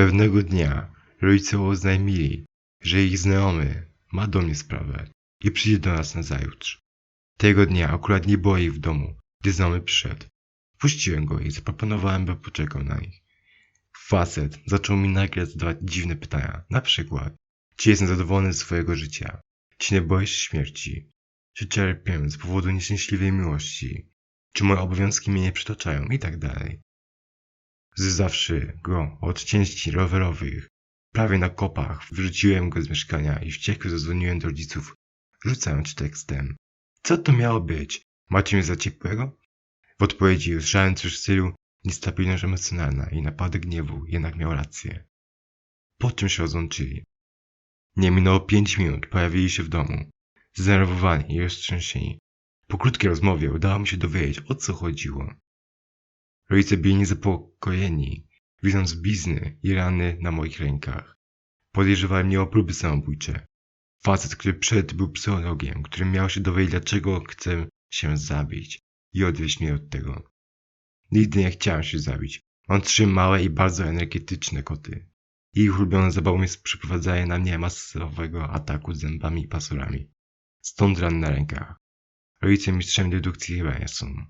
Pewnego dnia rodzice oznajmili, że ich znajomy ma do mnie sprawę i przyjdzie do nas na zajutrz. Tego dnia akurat nie było ich w domu, gdy znajomy przyszedł. Puściłem go i zaproponowałem, by poczekał na nich. Facet zaczął mi nagle zadawać dziwne pytania, na przykład, czy jestem zadowolony ze swojego życia, czy nie boję się śmierci, czy czerpię z powodu nieszczęśliwej miłości, czy moje obowiązki mnie nie przytaczają i tak dalej. Zywzawszy go od części rowerowych, prawie na kopach, wyrzuciłem go z mieszkania i wściekły zadzwoniłem do rodziców, rzucając tekstem. Co to miało być? Macie mnie za ciepłego? W odpowiedzi usłyszałem coś w stylu niestabilność emocjonalna i napadek gniewu jednak miał rację. Po czym się rozłączyli. Nie minęło pięć minut, pojawili się w domu. Zdenerwowani i roztrzęsieni. Po krótkiej rozmowie udało mi się dowiedzieć, o co chodziło. Rodzice byli niezapokojeni, widząc blizny i rany na moich rękach. Podejrzewali mnie o próby samobójcze. Facet, który przed był psychologiem, który miał się dowiedzieć, dlaczego chcę się zabić i odwieźć mnie od tego. Nigdy nie chciałem się zabić. Mam trzy małe i bardzo energetyczne koty. Ich ulubione zabawą jest przeprowadzanie na mnie masowego ataku zębami i pasurami. Stąd rany na rękach. Rodzice mistrzem dedukcji chyba nie są.